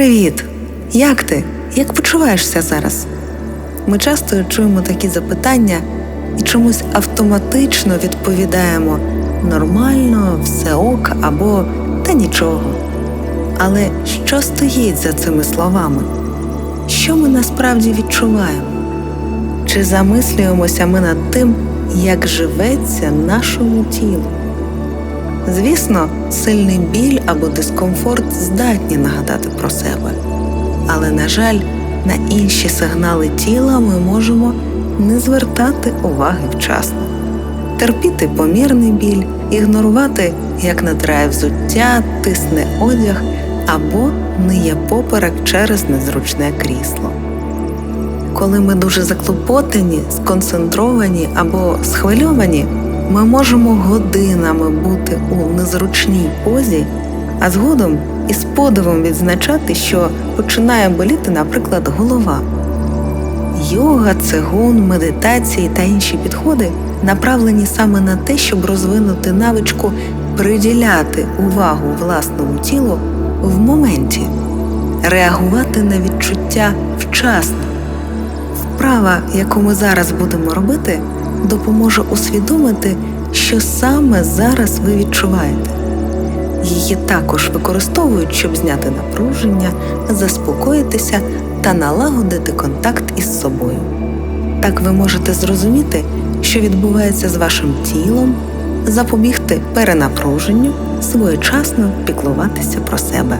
Привіт! Як ти? Як почуваєшся зараз? Ми часто чуємо такі запитання і чомусь автоматично відповідаємо нормально, все ок або та нічого. Але що стоїть за цими словами? Що ми насправді відчуваємо? Чи замислюємося ми над тим, як живеться нашому тілу? Звісно, сильний біль або дискомфорт здатні нагадати про себе, але, на жаль, на інші сигнали тіла ми можемо не звертати уваги вчасно, терпіти помірний біль, ігнорувати, як надрає взуття, тисне одяг або ниє поперек через незручне крісло. Коли ми дуже заклопотані, сконцентровані або схвильовані, ми можемо годинами бути у незручній позі, а згодом із подивом відзначати, що починає боліти, наприклад, голова. Йога, цигун, медитації та інші підходи направлені саме на те, щоб розвинути навичку приділяти увагу власному тілу в моменті, реагувати на відчуття вчасно. Вправа, яку ми зараз будемо робити, допоможе усвідомити, що саме зараз ви відчуваєте. Її також використовують, щоб зняти напруження, заспокоїтися та налагодити контакт із собою. Так ви можете зрозуміти, що відбувається з вашим тілом, запобігти перенапруженню, своєчасно піклуватися про себе.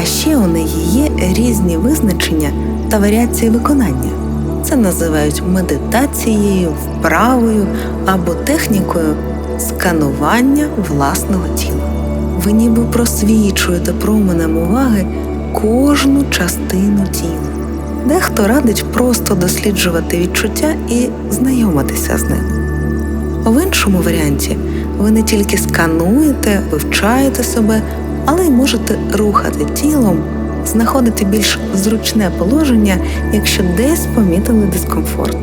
А ще у неї є різні визначення та варіації виконання. Це називають медитацією, вправою або технікою сканування власного тіла. Ви ніби просвічуєте променем уваги кожну частину тіла. Дехто радить просто досліджувати відчуття і знайомитися з ним. В іншому варіанті ви не тільки скануєте, вивчаєте себе, але й можете рухати тілом знаходити більш зручне положення, якщо десь помітили дискомфорт.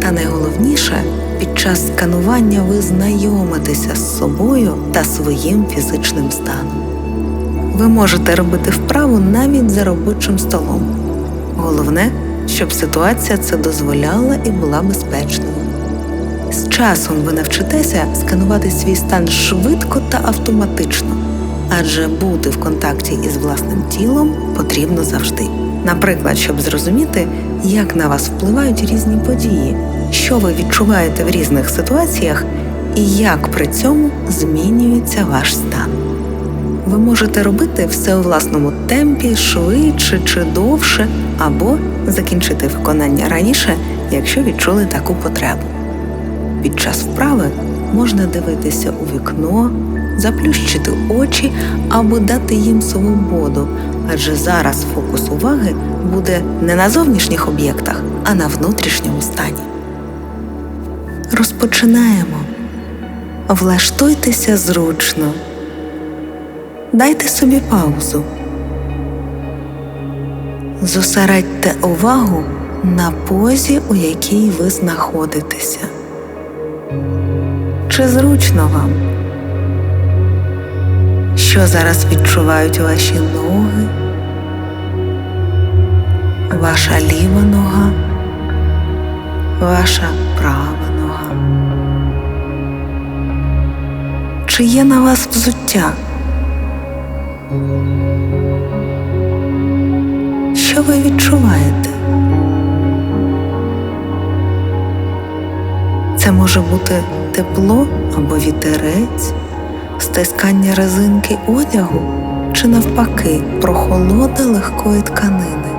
Та найголовніше, під час сканування ви знайомитеся з собою та своїм фізичним станом. Ви можете робити вправу навіть за робочим столом. Головне, щоб ситуація це дозволяла і була безпечною. З часом ви навчитеся сканувати свій стан швидко та автоматично адже бути в контакті із власним тілом потрібно завжди. Наприклад, щоб зрозуміти, як на вас впливають різні події, що ви відчуваєте в різних ситуаціях і як при цьому змінюється ваш стан. Ви можете робити все у власному темпі, швидше чи довше, або закінчити виконання раніше, якщо відчули таку потребу. Під час вправи можна дивитися у вікно, заплющити очі або дати їм свободу, адже зараз фокус уваги буде не на зовнішніх об'єктах, а на внутрішньому стані. Розпочинаємо. Влаштуйтеся зручно. Дайте собі паузу. Зосередьте увагу на позі, у якій ви знаходитеся. Чи зручно вам? Що зараз відчувають ваші ноги, ваша ліва нога, ваша права нога? Чи є на вас взуття? Що ви відчуваєте? Це може бути тепло або вітерець, стискання резинки одягу чи навпаки прохолода легкої тканини.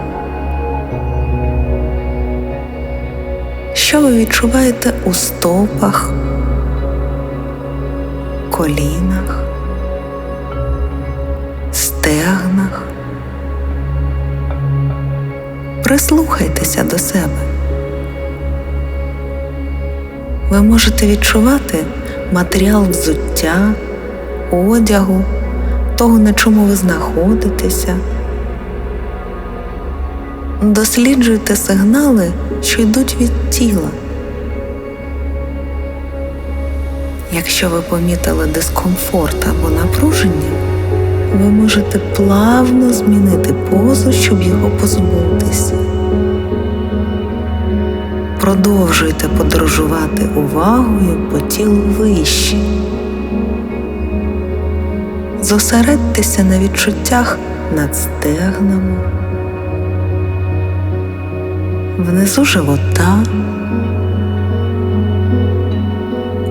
Що ви відчуваєте у стопах, колінах, стегнах? Прислухайтеся до себе. Ви можете відчувати матеріал взуття, одягу, того, на чому ви знаходитеся. Досліджуйте сигнали, що йдуть від тіла. Якщо ви помітили дискомфорт або напруження, ви можете плавно змінити позу, щоб його позбутися. Продовжуйте подорожувати увагою по тілу вище. Зосередьтеся на відчуттях над стегнами, внизу живота,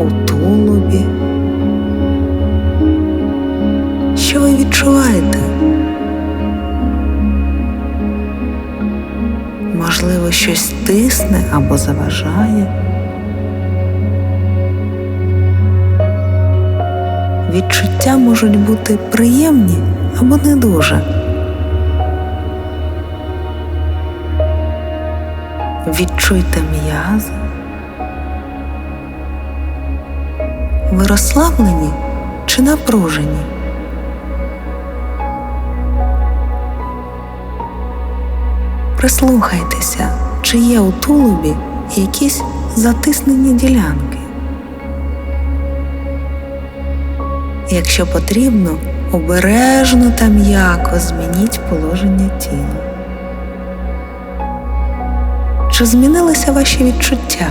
у тулубі. Щось тисне або заважає. Відчуття можуть бути приємні або не дуже. Відчуйте м'язи. Ви розслаблені чи напружені? Прислухайтеся, чи є у тулубі якісь затиснені ділянки. Якщо потрібно, обережно та м'яко змініть положення тіла. Чи змінилися ваші відчуття?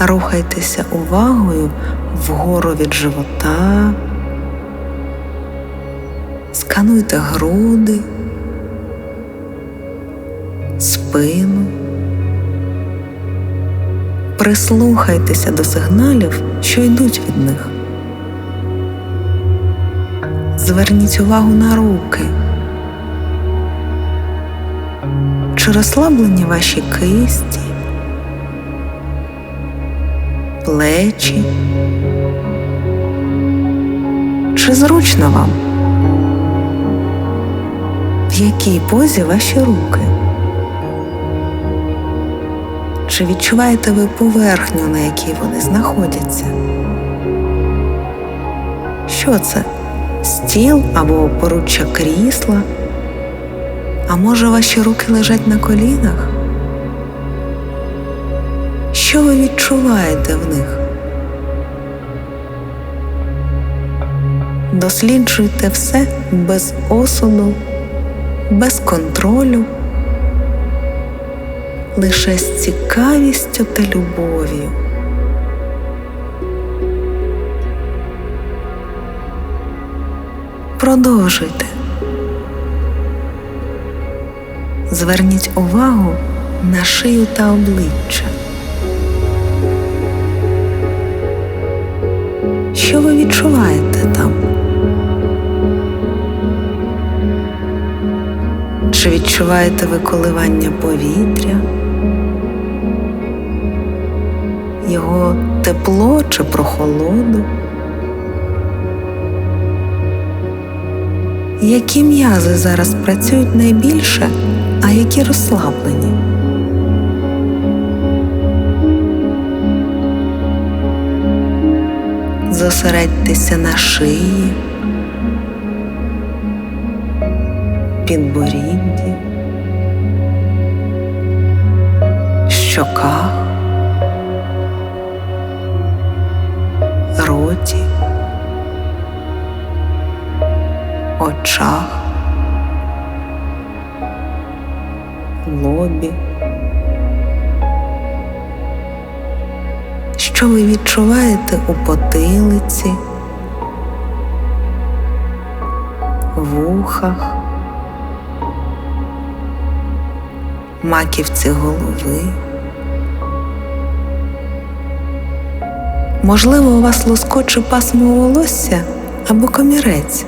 Рухайтеся увагою вгору від живота. Скануйте груди, спину. Прислухайтеся до сигналів, що йдуть від них. Зверніть увагу на руки. Чи розслаблені ваші кисті, плечі? Чи зручно вам? В якій позі ваші руки? Чи відчуваєте ви поверхню, на якій вони знаходяться? Що це? Стіл або поруччя крісла? А може ваші руки лежать на колінах? Що ви відчуваєте в них? Досліджуйте все без осуду, без контролю, лише з цікавістю та любов'ю. Продовжуйте. Зверніть увагу на шию та обличчя. Що ви відчуваєте там? Чи відчуваєте ви коливання повітря? Його тепло чи прохолоду? Які м'язи зараз працюють найбільше, а які розслаблені? Зосередьтеся на шиї, підборідді, щоках, роті, очах, лобі. Що ви відчуваєте у потилиці, вухах, маківці голови? Можливо, у вас лоскоче пасмо волосся або комірець.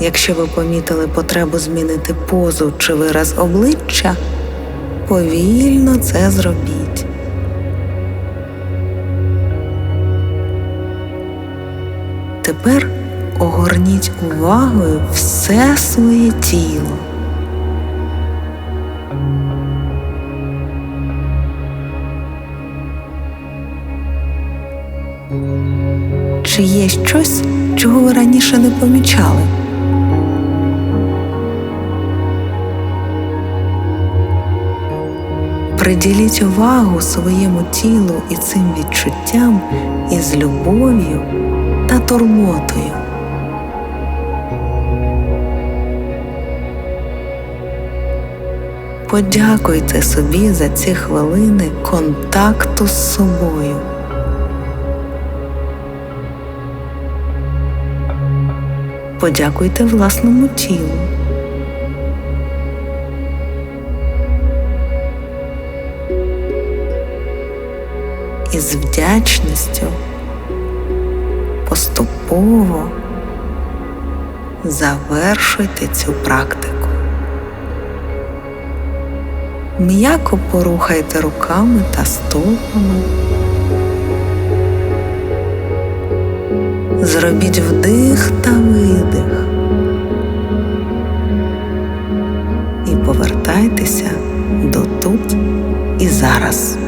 Якщо ви помітили потребу змінити позу чи вираз обличчя, повільно це зробіть. Тепер огорніть увагою все своє тіло. Чи є щось, чого ви раніше не помічали? Приділіть увагу своєму тілу і цим відчуттям із любов'ю та турботою. Подякуйте собі за ці хвилини контакту з собою. Подякуйте власному тілу. І з вдячністю поступово завершуйте цю практику. М'яко порухайте руками та стопами. Зробіть вдих та видих. І повертайтеся до тут і зараз.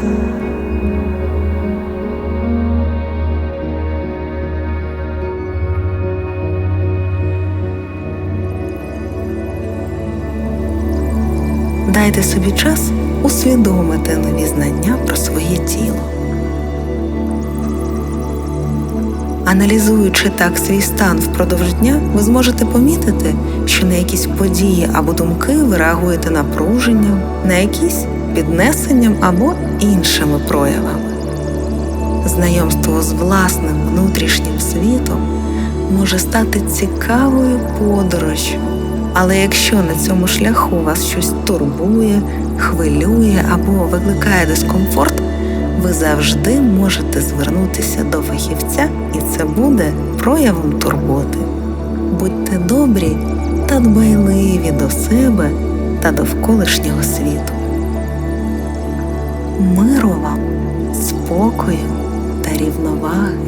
Дайте собі час усвідомити нові знання про своє тіло. Аналізуючи так свій стан впродовж дня, ви зможете помітити, що на якісь події або думки ви реагуєте напруженням, на якісь піднесенням або іншими проявами. Знайомство з власним внутрішнім світом може стати цікавою подорожю. Але якщо на цьому шляху вас щось турбує, хвилює або викликає дискомфорт, ви завжди можете звернутися до фахівця, і це буде проявом турботи. Будьте добрі та дбайливі до себе та довколишнього світу. Миру вам, спокою та рівноваги.